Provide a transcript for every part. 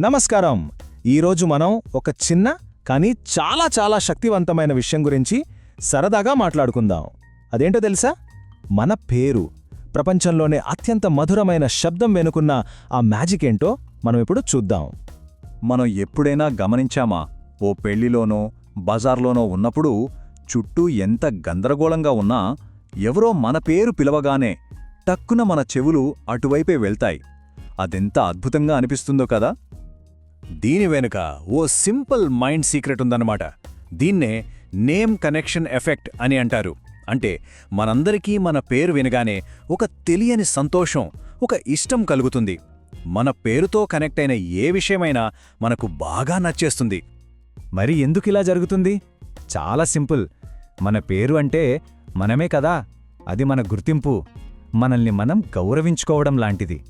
నమస్కారం. ఈరోజు మనం ఒక చిన్న కానీ చాలా చాలా శక్తివంతమైన విషయం గురించి సరదాగా మాట్లాడుకుందాం. అదేంటో తెలుసా? మన పేరు. ప్రపంచంలోనే అత్యంత మధురమైన శబ్దం వెనుకున్న ఆ మ్యాజిక్ ఏంటో మనం ఇప్పుడు చూద్దాం. మనం ఎప్పుడైనా గమనించామా? ఓ పెళ్ళిలోనో బజార్లోనో ఉన్నప్పుడు చుట్టూ ఎంత గందరగోళంగా ఉన్నా ఎవరో మన పేరు పిలవగానే టక్కున మన చెవులు అటువైపే వెళ్తాయి. అదెంత అద్భుతంగా అనిపిస్తుందో కదా? దీని వెనుక ఓ సింపుల్ మైండ్ సీక్రెట్ ఉందన్నమాట. దీన్నే నేమ్ కనెక్షన్ ఎఫెక్ట్ అని అంటారు. అంటే మనందరికీ మన పేరు వినగానే ఒక తెలియని సంతోషం ఒక ఇష్టం కలుగుతుంది. మన పేరుతో కనెక్ట్ అయిన ఏ విషయమైనా మనకు బాగా నచ్చేస్తుంది. మరి ఎందుకిలా జరుగుతుంది? చాలా సింపుల్. మన పేరు అంటే మనమే కదా. అది మన గుర్తింపు. మనల్ని మనం గౌరవించుకోవడం లాంటిది.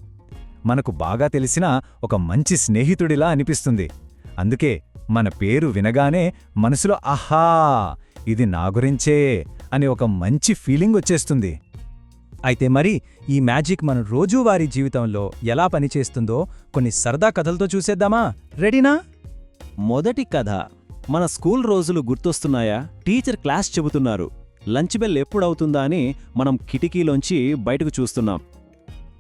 మనకు బాగా తెలిసిన ఒక మంచి స్నేహితుడిలా అనిపిస్తుంది. అందుకే మన పేరు వినగానే మనసులో ఆహా ఇది నా గురించే అని ఒక మంచి ఫీలింగ్ వచ్చేస్తుంది. అయితే మరి ఈ మ్యాజిక్ మన రోజువారీ జీవితంలో ఎలా పనిచేస్తుందో కొన్ని సరదా కథలతో చూసేద్దామా? రెడీనా? మొదటి కథ. మన స్కూల్ రోజులు గుర్తొస్తున్నాయా? టీచర్ క్లాస్ చెబుతున్నారు. లంచ్ బెల్ ఎప్పుడవుతుందా అని మనం కిటికీలోంచి బయటకు చూస్తున్నాం.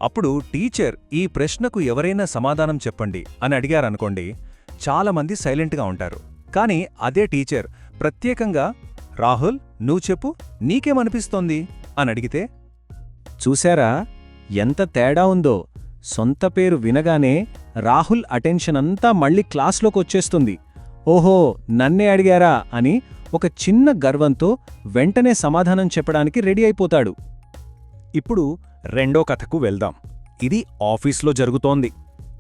అప్పుడు టీచర్ ఈ ప్రశ్నకు ఎవరైనా సమాధానం చెప్పండి అని అడిగారనుకోండి చాలామంది సైలెంట్గా ఉంటారు. కానీ అదే టీచర్ ప్రత్యేకంగా రాహుల్ నువ్వు చెప్పు నీకేమనిపిస్తోంది అని అడిగితే చూశారా ఎంత తేడా ఉందో. సొంత పేరు వినగానే రాహుల్ అటెన్షన్ అంతా మళ్ళీ క్లాస్లోకి వచ్చేస్తుంది. ఓహో నన్నే అడిగారా? అని ఒక చిన్న గర్వంతో వెంటనే సమాధానం చెప్పడానికి రెడీ అయిపోతాడు. ఇప్పుడు రెండో కథకు వెళ్దాం. ఇది ఆఫీస్లో జరుగుతోంది.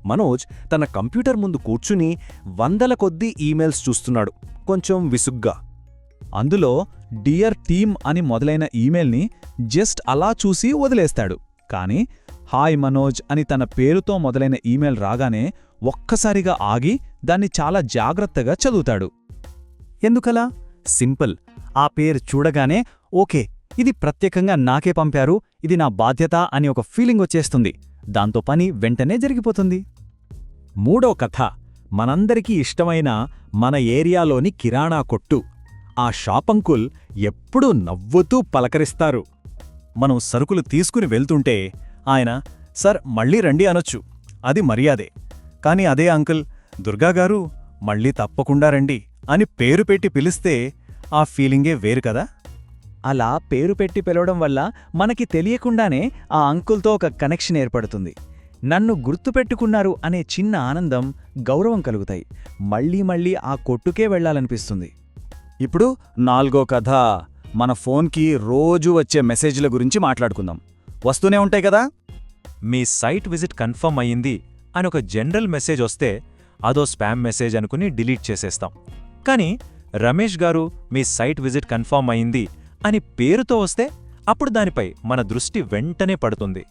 మనోజ్ తన కంప్యూటర్ ముందు కూర్చుని వందల కొద్దీ ఈమెయిల్స్ చూస్తున్నాడు. కొంచెం విసుగ్గా. అందులో డియర్ టీమ్ అని మొదలైన ఈమెయిల్ని జస్ట్ అలా చూసి వదిలేస్తాడు. కాని హాయ్ మనోజ్ అని తన పేరుతో మొదలైన ఈమెయిల్ రాగానే ఒక్కసారిగా ఆగి దాన్ని చాలా జాగ్రత్తగా చదువుతాడు. ఎందుకలా? సింపుల్. ఆ పేరు చూడగానే ఓకే ఇది ప్రత్యేకంగా నాకే పంపారు. ఇది నా బాధ్యత అని ఒక ఫీలింగ్ వచ్చేస్తుంది. దాంతో పని వెంటనే జరిగిపోతుంది. మూడో కథ. మనందరికీ ఇష్టమైన మన ఏరియాలోని కిరాణా కొట్టు. ఆ షాపంకుల్ ఎప్పుడూ నవ్వుతూ పలకరిస్తారు. మనం సరుకులు తీసుకుని వెళ్తుంటే ఆయన సర్ మళ్ళీ రండి అనొచ్చు. అది మర్యాదే. కాని అదే అంకుల్ దుర్గాగారు మళ్ళీ తప్పకుండా రండి అని పేరు పెట్టి పిలిస్తే ఆ ఫీలింగే వేరు కదా. అలా పేరు పెట్టి పిలవడం వల్ల మనకి తెలియకుండానే ఆ అంకుల్తో ఒక కనెక్షన్ ఏర్పడుతుంది. నన్ను గుర్తుపెట్టుకున్నారు అనే చిన్న ఆనందం గౌరవం కలుగుతాయి. మళ్ళీ మళ్ళీ ఆ కొట్టుకే వెళ్ళాలనిపిస్తుంది ఇప్పుడు నాలుగో కథ. మన ఫోన్కి రోజూ వచ్చే మెసేజ్ల గురించి మాట్లాడుకుందాం. వస్తూనే ఉంటాయి కదా? మీ సైట్ విజిట్ కన్ఫర్మ్ అయ్యింది అని ఒక జనరల్ మెసేజ్ వస్తే అదో స్పామ్ మెసేజ్ అనుకుని డిలీట్ చేసేస్తాం. కానీ రమేష్ గారు మీ సైట్ విజిట్ కన్ఫర్మ్ అయ్యింది అని పేరుతో వస్తే అప్పుడు దానిపై మన దృష్టి వెంటనే పడుతుంది.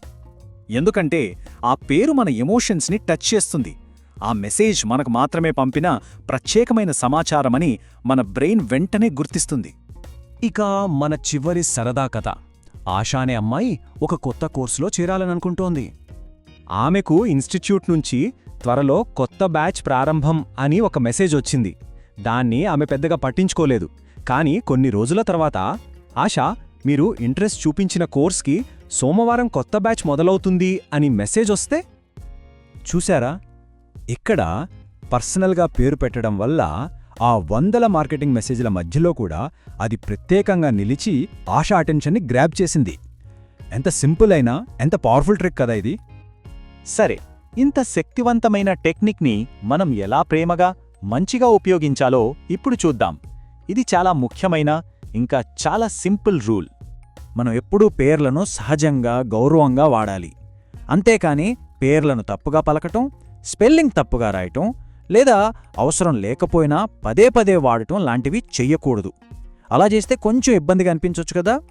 ఎందుకంటే ఆ పేరు మన ఎమోషన్స్ని టచ్ చేస్తుంది. ఆ మెసేజ్ మనకు మాత్రమే పంపిన ప్రత్యేకమైన సమాచారమని మన బ్రెయిన్ వెంటనే గుర్తిస్తుంది. ఇక మన చివరి సరదా కథ. ఆశా అనే అమ్మాయి ఒక కొత్త కోర్సులో చేరాలననుకుంటోంది. ఆమెకు ఇన్స్టిట్యూట్ నుంచి త్వరలో కొత్త బ్యాచ్ ప్రారంభం అని ఒక మెసేజ్ వచ్చింది. దాన్ని ఆమె పెద్దగా పట్టించుకోలేదు. కానీ కొన్ని రోజుల తర్వాత ఆశా మీరు ఇంట్రెస్ట్ చూపించిన కోర్స్కి సోమవారం కొత్త బ్యాచ్ మొదలవుతుంది అని మెసేజ్ వస్తే? చూశారా? ఇక్కడ పర్సనల్గా పేరు పెట్టడం వల్ల ఆ వందల మార్కెటింగ్ మెసేజ్ల మధ్యలో కూడా అది ప్రత్యేకంగా నిలిచి ఆశా అటెన్షన్ని గ్రాబ్ చేసింది. ఎంత సింపుల్ అయినా ఎంత పవర్ఫుల్ ట్రిక్ కదా ఇది? సరే ఇంత శక్తివంతమైన టెక్నిక్ని మనం ఎలా ప్రేమగా మంచిగా ఉపయోగించాలో ఇప్పుడు చూద్దాం. ఇది చాలా ముఖ్యమైన ఇంకా చాలా సింపుల్ రూల్. మనం ఎప్పుడూ పేర్లను సహజంగా గౌరవంగా వాడాలి. అంతేకాని పేర్లను తప్పుగా పలకటం స్పెల్లింగ్ తప్పుగా రాయటం లేదా అవసరం లేకపోయినా పదే పదే వాడటం లాంటివి చెయ్యకూడదు. అలా చేస్తే కొంచెం ఇబ్బందిగా అనిపించొచ్చు కదా?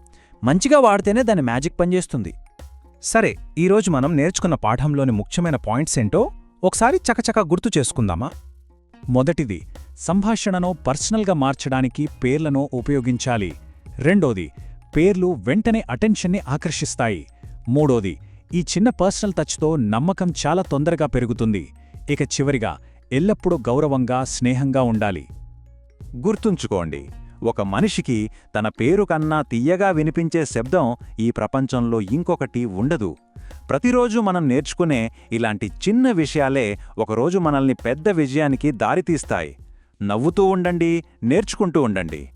మంచిగా వాడితేనే దాని మ్యాజిక్ పనిచేస్తుంది. సరే ఈరోజు మనం నేర్చుకున్న పాఠంలోని ముఖ్యమైన పాయింట్స్ ఏంటో ఒకసారి చకచక గుర్తు చేసుకుందామా? మొదటిది సంభాషణను పర్సనల్గా మార్చడానికి పేర్లను ఉపయోగించాలి. రెండోది పేర్లు వెంటనే అటెన్షన్ని ఆకర్షిస్తాయి. మూడోది ఈ చిన్న పర్సనల్ టచ్తో నమ్మకం చాలా తొందరగా పెరుగుతుంది. ఇక చివరిగా ఎల్లప్పుడూ గౌరవంగా స్నేహంగా ఉండాలి. గుర్తుంచుకోండి ఒక మనిషికి తన పేరు కన్నా తీయగా వినిపించే శబ్దం ఈ ప్రపంచంలో ఇంకొకటి ఉండదు. ప్రతిరోజు మనం నేర్చుకునే ఇలాంటి చిన్న విషయాలే ఒకరోజు మనల్ని పెద్ద విజయానికి దారితీస్తాయి. నవ్వుతూ ఉండండి నేర్చుకుంటూ ఉండండి.